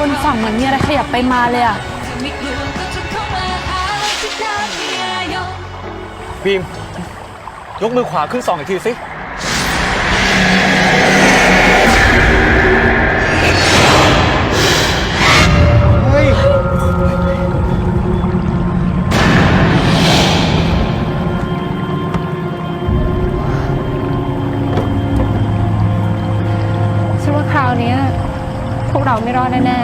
บนฝั่งเหมือนมีอะไรขยับไปมาเลยอะบีม ยกมือขวาขึ้นสองอีกทีสิ เฮ้ย ฉันว่าคราวเนี้ย พวกเราไม่รอดแน่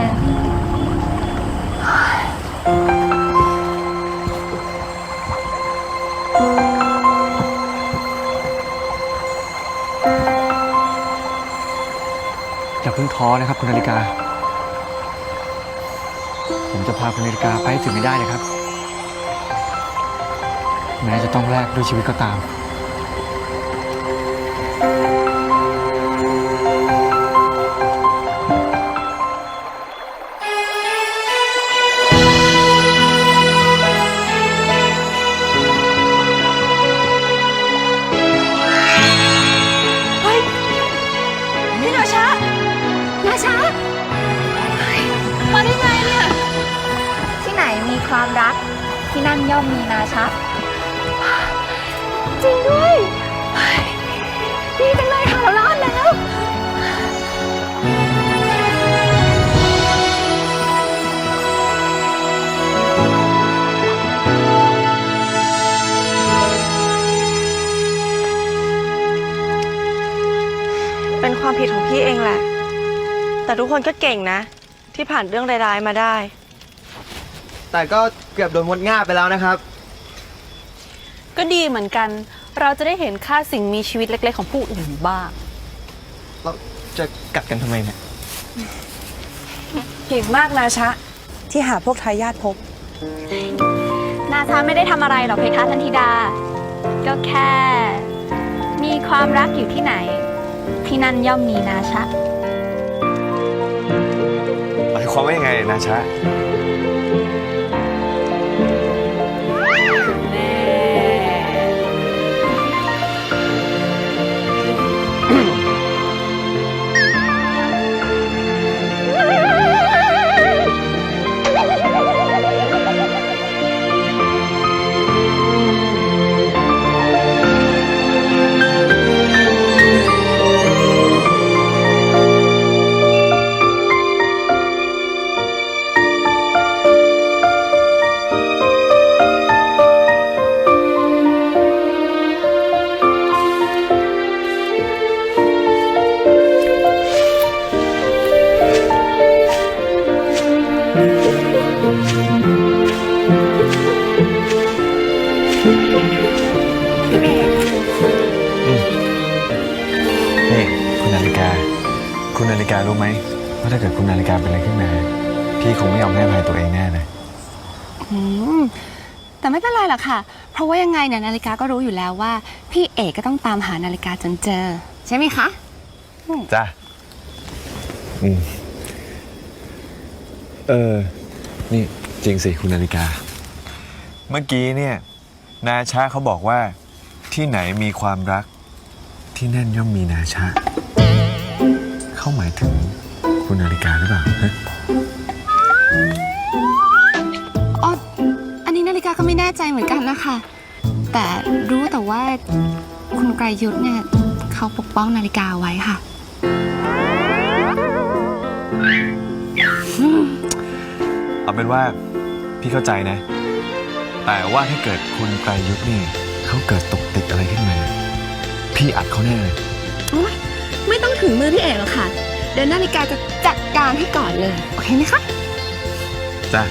อย่าเพิ่งท้อนะครับคุณนาฬิกา ผมจะพาคุณนาฬิกาไปให้ถึงให้ได้เลยครับ แม้จะต้องแลกด้วยชีวิตก็ตามพี่ ความรัก ที่นั่นย่อมมีนาชะจริงด้วยเฮ้ยดีจังเลยค่ะเรารอดแล้ว เป็นความผิดของพี่เองแหละ แต่ทุกคนก็เก่งนะ ที่ผ่านเรื่องร้ายๆมาได้ แต่ก็เกือบโดนมดง่าบไปแล้วนะครับ ก็ดีเหมือนกัน เราจะได้เห็นค่าสิ่งมีชีวิตเล็ก ๆ ของผู้อื่นบ้าง เราจะกัดกันทำไมเนี่ย เก่งมากนาชะ ที่หาพวกทายาทพบ นาชาไม่ได้ทำอะไรหรอกเพคะทันธิดา ก็แค่ มีความรักอยู่ที่ไหน ที่นั่นย่อมมีนาชะ หมายความว่ายังไงนาชา คุณนาฬิการู้ไหมว่าถ้าเกิดคุณนาฬิกาเป็นอะไรขึ้นมา พี่คงไม่ยอมให้อภัยตัวเองแน่เลยอืมแต่ไม่เป็นไรหรอกค่ะ เพราะว่ายังไงเนี่ยนาฬิกาก็รู้อยู่แล้วว่า พี่เอกก็ต้องตามหานาฬิกาจนเจอ ใช่ไหมคะ จ้ะอืมเออ นี่จริงสิคุณนาฬิกา เมื่อกี้เนี่ย นาชาเขาบอกว่าที่ไหนมีความรัก ที่นั่นย่อมมีนาชา เขาหมายถึงคุณนาฬิกาหรือเปล่าฮะอ๋ออันนี้นาฬิกาก็ไม่แน่ใจเหมือนกันนะคะ แต่รู้แต่ว่าคุณไกรยุทธเนี่ยเขาปกป้องนาฬิกาเอาไว้ค่ะเอาเป็นว่าพี่เข้าใจนะ แต่ว่าถ้าเกิดคุณไกรยุทธ์นี่เขาเกิดตกติดอะไรขึ้นมา พี่อัดเขาแน่เลยโอ๊ย ไม่ต้องถึงมือพี่เอกหรอกค่ะ เดี๋ยวนาฬิกาจะจัดการให้ก่อนเลย โอเคไหมคะ จ้ะ